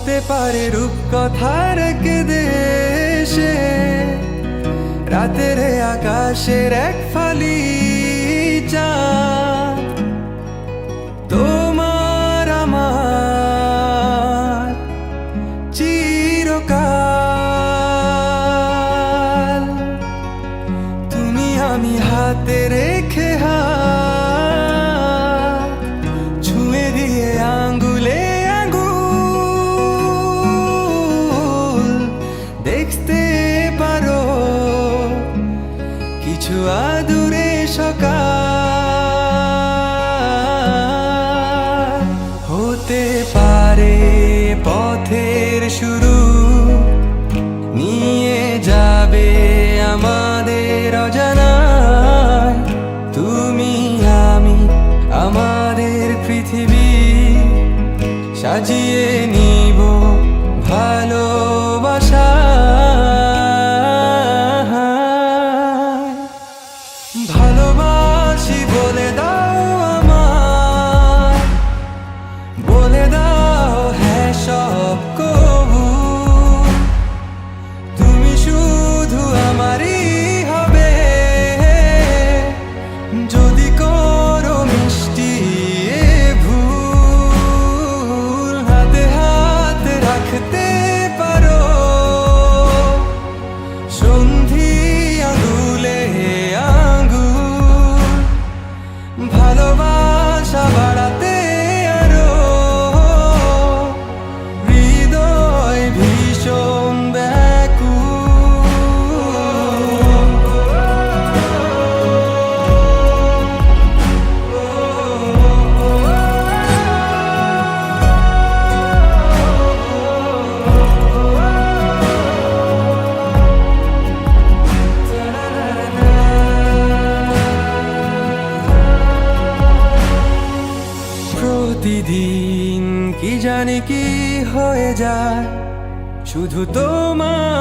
হতে পারে রূপকথার দেশে রাতের আকাশের এক ফালি চাঁদ তোমার চিরকাল। তুমি আমি হাতে দেখতে পারো। কিছু আদুরে সকাল। হতে পারে পথের শুরু। নিয়ে যাবে আমাদের অজানায় তুমি, আমি, আমাদের পৃথিবী। সাজিয়ে নিব ভালোবাসা ভালোবাসি প্রতিদিন কি জানি কি হয়ে যায়। শুধু তোমার